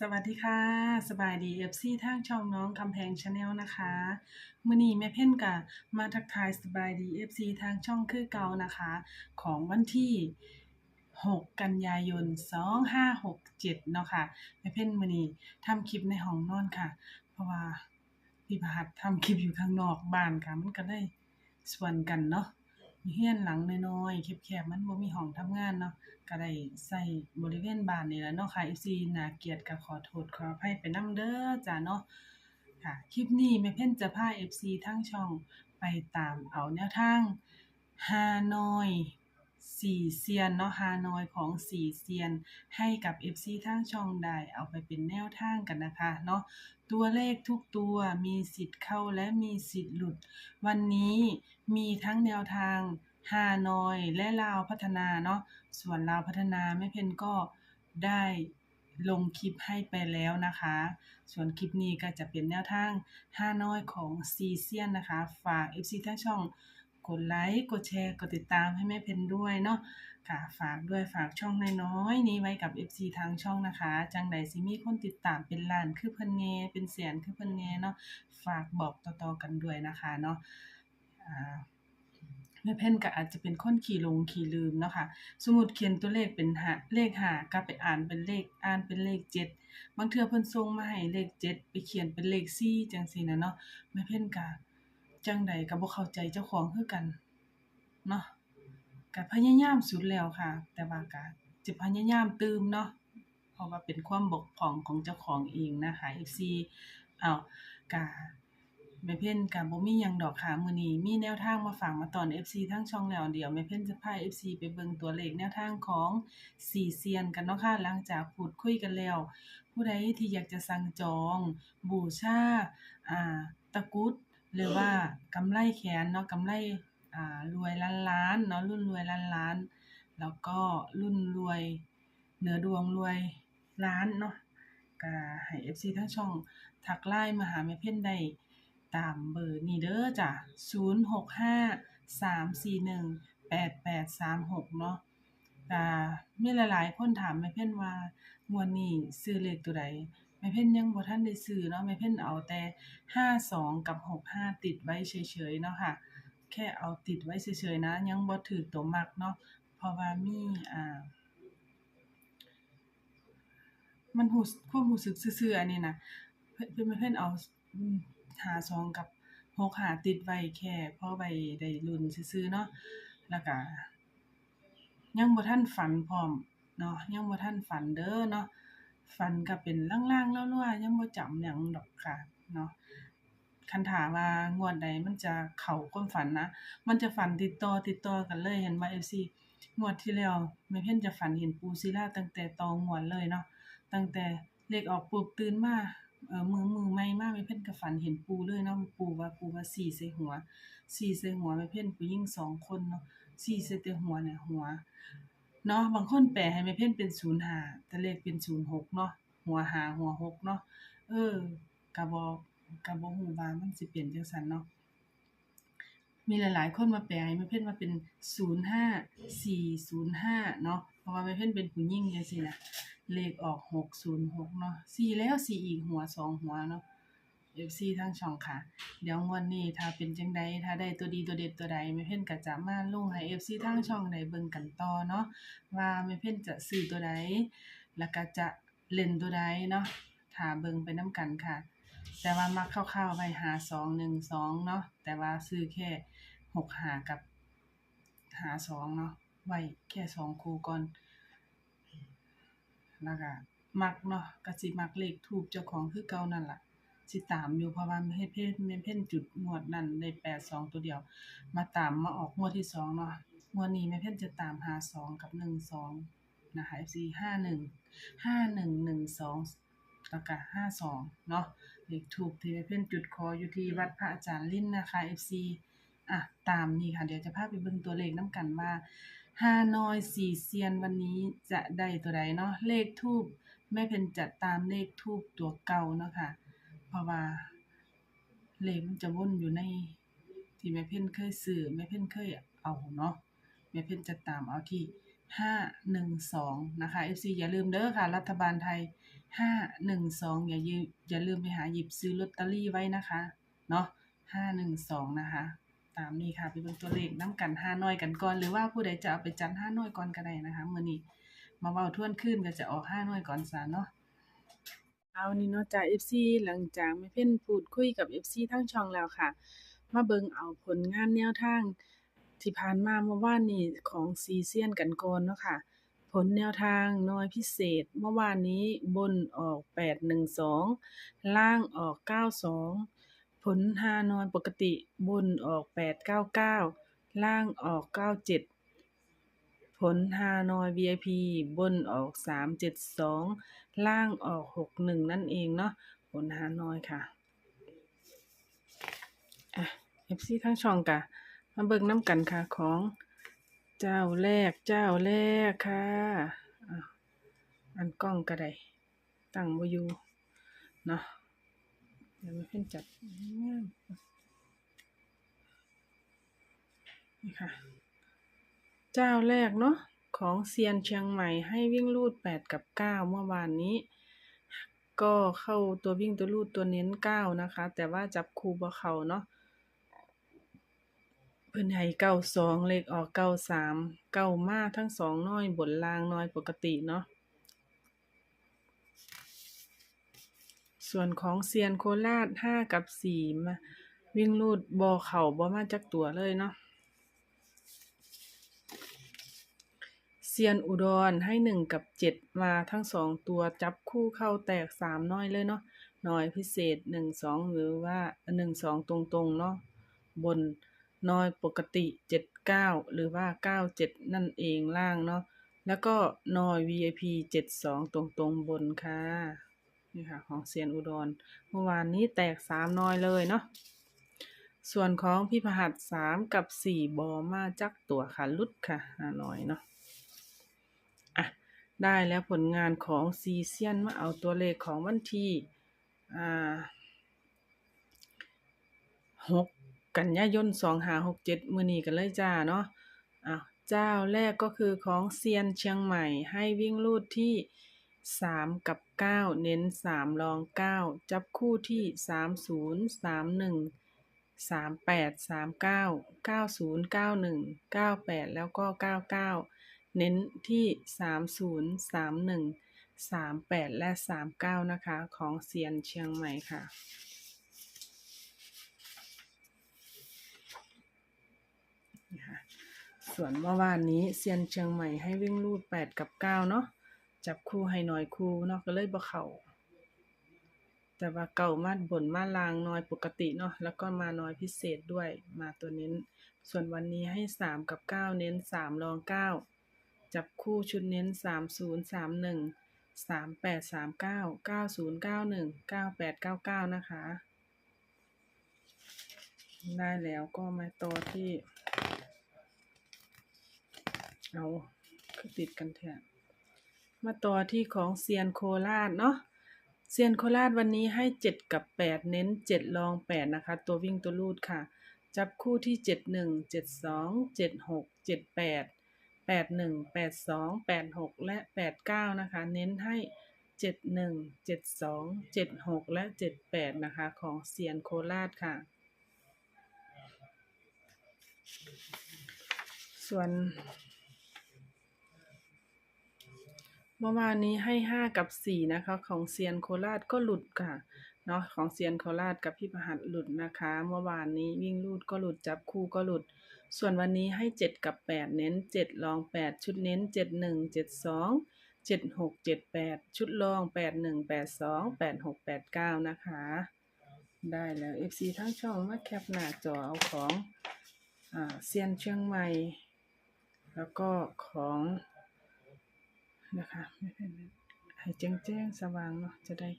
สวัสดีค่ะ สบายดี FC ทางช่องน้องคำแพงชาแนลนะคะมื้อนี้แม่เพ่นกะมาทักทายสบายดี FC ทางช่องคือเก่านะคะ ของวันที่ 6 กันยายน 2567 เนาะค่ะแม่เพ่นมื้อนี้ทำคลิปในห้องนอนค่ะ เพราะว่าพี่ประหัสทำคลิปอยู่ข้างนอกบ้านค่ะ มันก็ได้ส่วนกันเนาะ เฮียนหลังน้อยๆแคบๆมันบ่มีห้องทำงานเนาะก็ได้ใส่บริเวณบ้านนี่แหละเนาะค่ะ FC น่าเกลียดก็ขอโทษขออภัยไปนำเด้อจ้าเนาะ ค่ะ คลิปนี้แม่เพ็ญจะพา FC ทั้งช่องไปตามเอาแนวทางฮานอย สี่เซียนเนาะฮานอยของสี่เซียน ให้กับ FC ทั้งช่องได้เอาไปเป็นแนวทางกันนะคะเนาะตัวเลขทุกตัวมีสิทธิ์เข้าและมีสิทธิ์หลุด วันนี้มีทั้งแนวทางฮานอยและลาวพัฒนาเนาะส่วนลาวพัฒนาแม่เพนก็ได้ลงคลิปให้ไปแล้วนะคะ ส่วนคลิปนี้ก็จะเป็นแนวทางห้าน้อยของซีเซียนนะคะ ฝาก FC ทั้งช่อง กดไลค์กดแชร์ กดติดตามให้แม่เพนด้วยเนาะค่ะฝากด้วยฝากช่องน้อยๆนี้ไว้กับ FC ทางช่องนะคะ จังใดสิมีคนติดตามเป็นล้านคือเพิ่นแนเป็นแสนคือเพิ่นแนเนาะฝากบอกต่อๆกันด้วยนะคะเนาะอ่าแม่เพ่นก็อาจจะเป็นคนขี้หลงขี้ลืมเนาะค่ะ สมมุติเขียนตัวเลขเป็นหาเลขหากลับไปอ่านเป็นเลขอ่านเป็นเลขเจ็ดบางเทื่อเพิ่นส่งมาให้เลขเจ็ดไปเขียนเป็นเลขสี่จังซี่นะเนาะแม่เพ่นก็ จังใดก็บ่เข้าใจเจ้าของคือกัน เนาะ ก็พยายามสุดแล้วค่ะ แต่ว่าก็จะพยายามตื่มเนาะ เพราะว่าเป็นความบกพร่องของเจ้าของเองนะคะ FC อ้าวก็แม่เพ่นก็บ่มีหยังดอกค่ะ มื้อนี้มีแนวทางมาฝากมาตอน FC ทั้งช่องแล้วเดี๋ยวแม่เพ่นจะพา FC ไปเบิ่งตัวเลขแนวทางของสี่เซียนกันเนาะค่ะ หลังจากพูดคุยกันแล้ว ผู้ใดที่อยากจะสั่งจอง บูชา อ่า ตะกุด หรือว่ากำไลแขนเนาะกำไลอ่ารวยล้านล้านเนาะรุ่นรวยล้านล้าน แล้วก็รุ่นรวยเหนือดวงรวยล้านเนาะก็ให้ FC ทั้งช่องทัก LINE มาหาแม่เพ่นได้ตามเบอร์นี้เด้อจ้ะ0653418836 เนาะอ่ามีหลายๆคนถามแม่เพ่นว่างวดนี้ซื้อเลขตัวใด ม่เพ่นยังบ่ทันได้ซื้อเนาะแม่เพ่นเอาแต่52กับ65ติดไว้เฉยๆเนาะค่ะ แค่เอาติดไว้เฉยๆนะ ยังบ่ถูกตัวมักเนาะเพราะว่ามีอ่า มันรู้ความรู้สึกซื่อๆอันนี้นะเพิ่นเพิ่นแม่เพ่นเอาอืม52กับ65ติดไว้แค่พอไว้ได้ลุ้นซื่อๆเนาะแล้วก็ยังบ่ทันฝันพร้อมเนาะยังบ่ทันฝันเด้อเนาะ ฝันก็เป็นล่างๆลัวๆยังบ่จำหยังดอกค่ะเนาะ คันถามว่างวดใดมันจะเข้าความฝันนะ มันจะฝันติดต่อติดต่อกันเลยเห็นบ่ FC งวดที่แล้วแม่เพ็ญจะฝันเห็นปู่ศิลาตั้งแต่ตองวดเลยเนาะ ตั้งแต่เลขออกปุ๊บตื่นมาเอ่อมือมือใหม่มาแม่เพ็ญก็ฝันเห็นปู่เลยเนาะปู่ว่าปู่ว่าสี่ใส่หัวสี่ใส่หัวแม่เพ็ญผู้หญิงสองคนเนาะสี่ใส่แต่หัวเนี่ยหัว เนาะบางคนแปลให้แม่เพ็ญเป็น05แต่เลขเป็น06เนาะหัวห้าหัวหกเนาะเออก็บ่ก็บ่ฮู้ว่ามันสิเป็นจังซันเนาะมีหลายๆคนมาแปลให้แม่เพ็ญว่าเป็น 05 405 เนาะเพราะว่าแม่เพ็ญเป็นผู้หญิงจังซี่นะเลขออก 606 เนาะสี่แล้วสี่อีกหัวสองหัวเนาะ FC ทางช่องค่ะ เดี๋ยวงวดนี้ถ้าเป็นจังใดถ้าได้ตัวดีตัวเด็ดตัวใดแม่เพ็ญก็จะมาลงให้ FC ทางช่องได้เบิ่งกันต่อเนาะว่าแม่เพ็ญจะซื้อตัวใดแล้วก็จะเล่นตัวใดเนาะถ้าเบิ่งไปน้ำกันค่ะ แต่ว่ามักคร่าวๆไว้5212เนาะแต่ว่าซื้อแค่65กับ52เนาะไว้แค่สองคู่ก่อนแล้วก็มักเนาะก็สิมักเลขทูปเจ้าของคือเก่านั่นแหละ สิตามอยู่เพราะว่าแม่เพ็ญแม่เพ็ญจุดงวดนั้นได้82ตัวเดียว มาตามมาออกงวดที่สองเนาะงวดนี้แม่เพ็ญจะตาม52กับ12นะคะ FC 51 5112แล้วก็52เนาะเลขทูปที่แม่เพ็ญจุดขออยู่ที่วัดพระอาจารย์ลิ้นนะคะ FC อะตามนี้ค่ะ เดี๋ยวจะพาไปเบิ่งตัวเลขน้ำกันว่าฮานอยสี่เซียนวันนี้จะได้ตัวใดเนาะเลขทูปแม่เพ็ญจะตามเลขทูปตัวเก่าเนาะค่ะ เพราะว่าเลขมันจะวนอยู่ใน ที่แม่เพ็ญเคยซื้อแม่เพ็ญเคยเอาเนาะแม่เพ็ญจะตามเอาที่ห้าหนึ่งสองนะคะ FC อย่าลืมเด้อค่ะ รัฐบาลไทยห้าหนึ่งสองอย่าลืมอย่าลืมไปหาหยิบซื้อลอตเตอรี่ไว้นะคะ เนาะห้าหนึ่งสองนะคะ ตามนี้ค่ะไปเบิ่งตัวเลขน้ำกันห้าน้อยกันก่อน หรือว่าผู้ใดจะเอาไปจัดห้าน้อยก่อนก็ได้นะคะเมื้อนี้มาเว้าท่วนขึ้นก็จะออกห้าน้อยก่อนซะเนาะ เอานี่เนาะจ้า FC หลังจากแม่เพ่นพูดคุยกับ FC ทั้งช่องแล้วค่ะ มาเบิ่งเอาผลงานแนวทาง ที่ผ่านมาเมื่อวานนี้ของซีเซียนกันก่อนเนาะค่ะ ผลแนวทางน้อยพิเศษ เมื่อวานนี้บนออก 812 ล่างออก 92 ผลฮานอยปกติบนออก 899 ล่างออก 97 ผลฮานอย VIP บนออก 372 ล่างออก 61 นั่นเองเนาะผลฮานอยค่ะอะ FC ทั้งช่องกะมาเบิ่งน้ำกันค่ะของเจ้าแรกเจ้าแรกค่ะอะอันกล้องก็ได้ตั้งบ่อยู่เนาะเดี๋ยวมาเพิ่นจัดนี่ค่ะ เจ้าแรกเนาะของเซียนเชียงใหม่ให้วิ่งลูด 8 กับ 9 เมื่อวานนี้ ก็เข้าตัววิ่งตัวลูดตัวเน้น 9 นะคะ แต่ว่าจับคูบ่เขาเนาะเพิ่นให้เก้าสองเลขออกเก้าสามเก้ามาทั้งสองน้อยบนลางน้อยปกติเนาะส่วนของเซียนโคราชห้ากับสี่มาวิ่งลูดบอเข่าบอมาจักตัวเลยเนาะ เซียนอุดรให้หนึ่งกับเจ็ดมาทั้งสองตัวจับคู่เข้าแตกสามน้อยเลยเนาะน้อยพิเศษหนึ่งสองหรือว่าหนึ่งสองตรงๆเนาะบนน้อยปกติเจ็ดเก้าหรือว่าเก้าเจ็ดนั่นเองล่างเนาะแล้วก็น้อย VIP เจ็ดสองตรงตรงๆบนค่ะนี่ค่ะของเซียนอุดรเมื่อวานนี้แตกสามน้อยเลยเนาะส่วนของพี่พหัสสามกับสี่บอมาจักตัวค่ะลุดค่ะหน้อยเนาะ ได้แล้วผลงานของซีเซียนมาเอาตัวเลขของวันที่หกกันยายนสองหาหกเจ็ดมือนีกันเลยจ้าเนาะอะเจ้าแรกก็คือของเซียนเชียงใหม่ ให้วิ่งลูดที่สามกับเก้าเน้นสามรองเก้าจับคู่ที่สามศูนย์สามหนึ่งสามแปดสามเก้าเก้าศูนย์เก้าหนึ่งเก้าแปดแล้วก็เก้าเก้า เน้นที่สามศูนย์สามหนึ่งสามแปดและสามเก้านะคะ ของเซียนเชียงใหม่ค่ะ ส่วนเมื่อวานนี้เซียนเชียงใหม่ให้วิ่งลูดแปดกับเก้าเนาะจับคู่ให้หน่อยคู่เนาะก็เลยบ่เข้าแต่ว่าเก่ามาบนมาลางน้อยปกติเนาะแล้วก็มาน้อยพิเศษด้วยมาตัวเน้น ส่วนวันนี้ให้สามกับเก้าเน้นสามรองเก้า จับคู่ชุดเน้นสามศูนย์สามหนึ่งสามแปดสามเก้าเก้าศูนย์เก้าหนึ่งเก้าแปดเก้าเก้านะคะ ได้แล้วก็มาต่อที่ เอาคือติดกันแทนมาต่อที่ของเซียนโคราชเนาะเซียนโคราชวันนี้ให้เจ็ดกับแปดเน้นเจ็ดรองแปดนะคะ ตัววิ่งตัวลูดค่ะ จับคู่ที่เจ็ดห นึ่งเจ็ดสองเจ็ดหกเจ็ดแปดหนึ่งแปดสองแปดหกและแปดเก้านะคะ เน้นให้เจ็ดหนึ่งเจ็ดสองเจ็ดหกและเจ็ดแปดนะคะ ของเซียนโคราชค่ะ ส่วนเมื่อวานนี้ให้ห้ากับสี่นะคะ ของเซียนโคราชก็หลุดค่ะเนาะของเซียนโคราชกับพี่ประหัสหลุดนะคะ เมื่อวานนี้วิ่งลูดก็หลุดจับคู่ก็หลุด ส่วนวันนี้ให้เจ็ดกับแปดเน้นเจ็ดรองแปดชุดเน้นเจ็ดหนึ่งเจ็ดสองเจ็ดหกเจ็ดแปดชุดรองแปดหนึ่งแปดสองแปดหกแปดเก้านะคะ ได้แล้ว FC ทั้งช่องมาแคปหน้าจอเอาของอเซียนเชียงใหม่ แล้วก็ของนะคะให้แจ้งแจ้งสว่างเนาะจะได้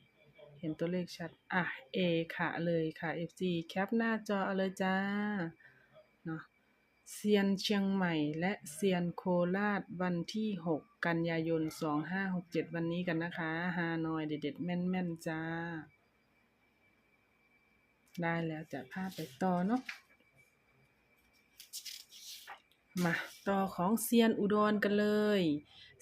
เห็นตัวเลขชัด อะ A ค่ะเลยค่ะ FC แคปหน้าจอเอาเลยจ้า เนาะ เซียนเชียงใหม่และเซียนโคราชวันที่ 6 กันยายน 2567 วันนี้กันนะคะ ฮานอยเด็ดๆแม่นๆจ้า ได้แล้วจะพาไปต่อเนาะมาต่อของเซียนอุดรกันเลย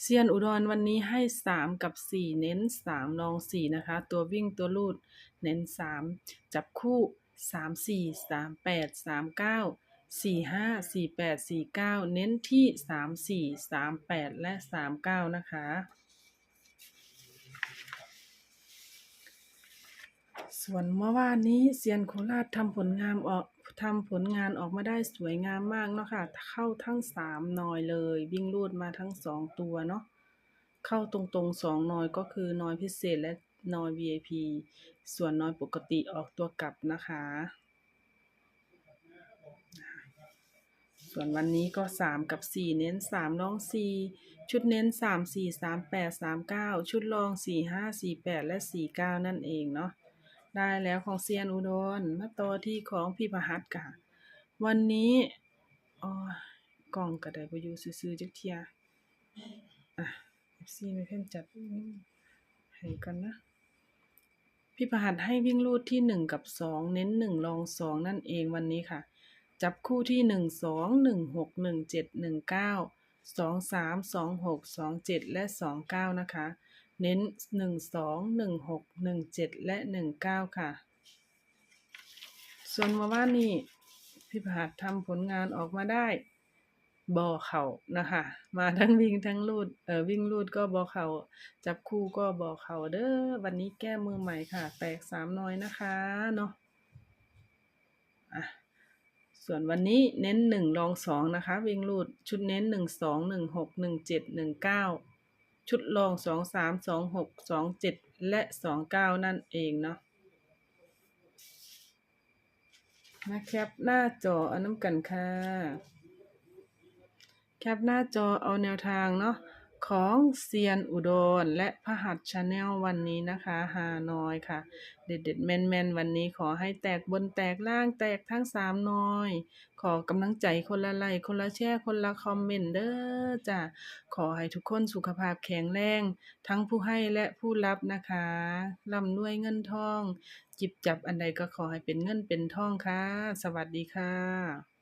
เซียนอุดรวันนี้ให้สามกับสี่เน้นสามลองสี่นะคะ ตัววิ่งตัวลูด เน้นสามจับคู่สามสี่สา มแปดสามเก้าสี่ห้าสี่แปดสี่เก้าเน้นที่สามสี่สามแปดและสามเก้านะคะ ส่วนเมื่อวานนี้เซียนโคราชทำผลงานออกทำผลงานออกมาได้สวยงามมากเนาะค่ะ เข้าทั้งสามหนอยเลย วิ่งรูดมาทั้งสองตัวเนาะ เข้าตรงๆสองหนอยก็คือนอยพิเศษและนอย VIP ส่วนนอยปกติออกตัวกลับนะคะ ส่วนวันนี้ก็สามกับสี่เน้นสามรองสี่ชุดเน้นสามสี่สามแปดสามเก้าชุดรองสี่ห้าสี่แปดและสี่เก้านั่นเองเนาะได้แล้วของเซียนอุดรมาต่อที่ของพี่ประหัตค่ะ วันนี้อ๋อกล่องกระไดบอยู่ซื่อจักเทียอะ FC ไม่เพิ่นจัดให้ก่อนนะพี่ประหัตให้วิ่งรูดที่หนึ่งกับสองเน้นหนึ่งรองสองนั่นเองวันนี้ค่ะ จับคู่ที่หนึ่งสองหนึ่งหกหนึ่งเจ็ดหนึ่งเก้าสองสามสองหกสองเจ็ดและสองเก้านะคะ เน้นหนึ่งสองหนึ่งหกหนึ่งเจ็ดและหนึ่งเก้าค่ะ ส่วนมาว่านี่พี่ผาดทำผลงานออกมาได้บอเข่านะคะ มาทั้งวิ่งทั้งลูดเออวิ่งลูดก็บอเข่าจับคู่ก็บอเข่าเด้อวันนี้แก้มือใหม่ค่ะ แตกสามน้อยนะคะเนาะอะ ส่วนวันนี้เน้นหนึ่งรองสองนะคะ วิ่งรูดชุดเน้นหนึ่งสองหนึ่งหกหนึ่งเจ็ดหนึ่งเก้าชุดรองสองสามสองหกสองเจ็ดและสองเก้านั่นเองเนาะมาแคปหน้าจอเอาน้ำกันค่ะ แคปหน้าจอเอาแนวทางเนาะ ของเซียนอุดรและพหัสชาแนลวันนี้นะคะฮานอยค่ะ เด็ดเด็ดแมนแมนวันนี้ขอให้แตกบนแตกล่างแตกทั้งสามน้อย ขอกำลังใจคนละไลค์คนละแชร์คนละคอมเมนต์เด้อจ้ะขอให้ทุกคนสุขภาพแข็งแรง ทั้งผู้ให้และผู้รับนะคะร่ำรวยเงินทอง จิบจับอันใดก็ขอให้เป็นเงินเป็นทองค่ะ สวัสดีค่ะ